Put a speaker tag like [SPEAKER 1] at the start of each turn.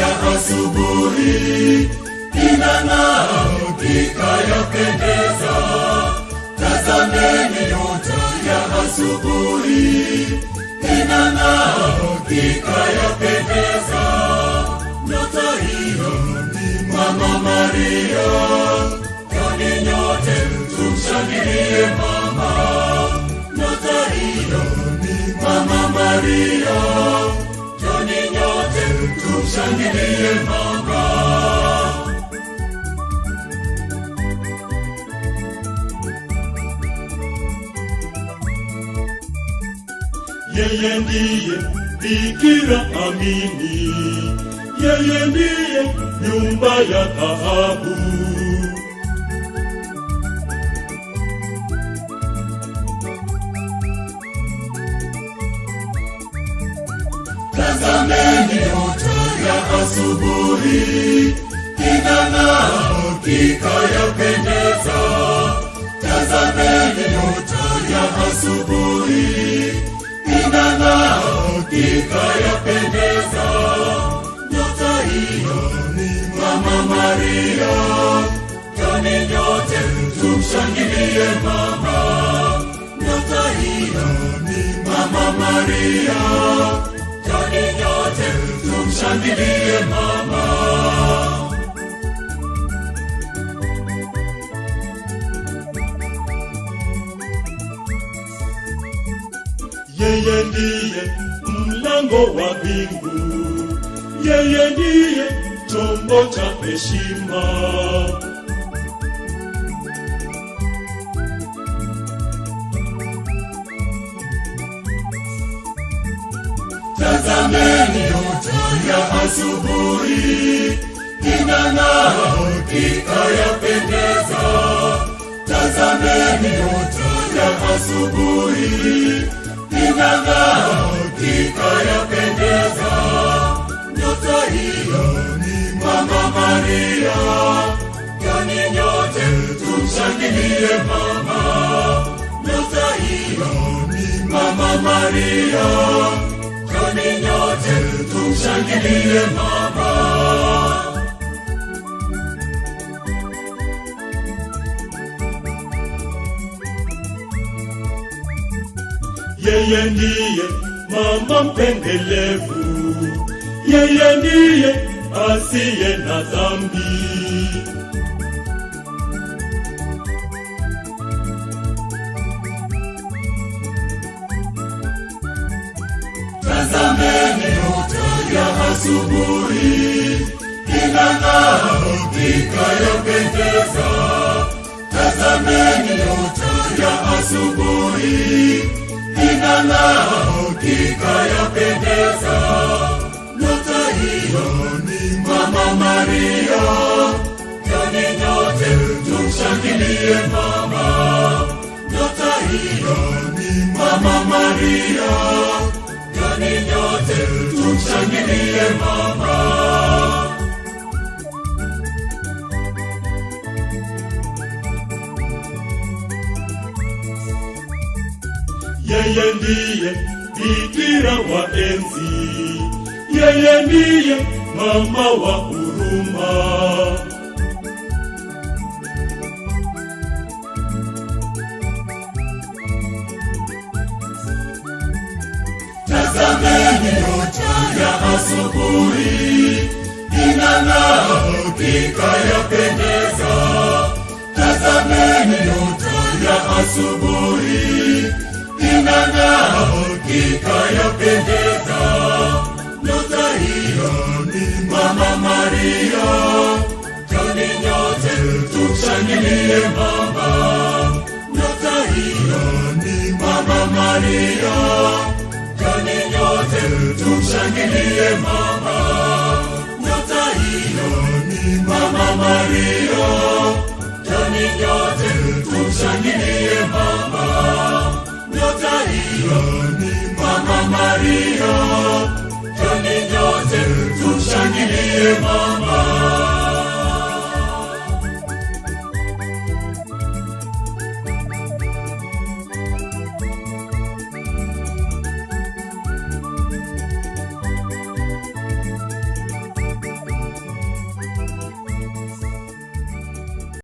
[SPEAKER 1] ya asubuhi inang'aa ikayapendeza. Tazameni nyota ya asubuhi inang'aa ikayapendeza. Nyota hiyo ni Mama Maria, kani nyote tumshangilie mama. Nyota hiyo ni Mama Maria, tumshangilie mama. Yeye ndiye Bikira amini, yeye ndiye nyumba ya dhahabu. Inang'aa ikayapendeza. Tazameni nyota ya asubuhi inang'aa ikayapendeza. Nyota hiyo ni Mama Maria, kani nyote tumshangilie mama. Nyota hiyo ni Mama Maria, kani nyote tumshangilie mama. Yeye ndiye mlango wa mbingu, yeye ndiye chombo cha heshima. Tazameni nyota ya asubuhi inang'aa ikayapendeza. Tazameni nyota ya asubuhi inang'aa ikayapendeza. Nyota hiyo ni Mama Maria, kani nyote tumshangilie mama. Nyota mama. Yeye ndiye mama mpendelevu, yeye ndiye asiye na dhambi. Tazameni nyota ya asubuhi. Inang'aa inang'aa yapendeza. Nyota hiyo ni Mama Maria, yani nyote tumshangilie mama. Nyota hiyo ni Mama Maria, yani nyote tumshangilie mama. Yeye ndiye Bikira wa enzi, yeye ndiye mama wa huruma. Tazameni nyota ya asubuhi inang'aa ikayapendeza. Inang'aa yapendeza. Nyota hiyo ni Mama Maria, kani nyote tumshangilie mama. Nyota hiyo ni Mama Maria, kani nyote tumshangilie mama. Nyota hiyo ni Mama Maria,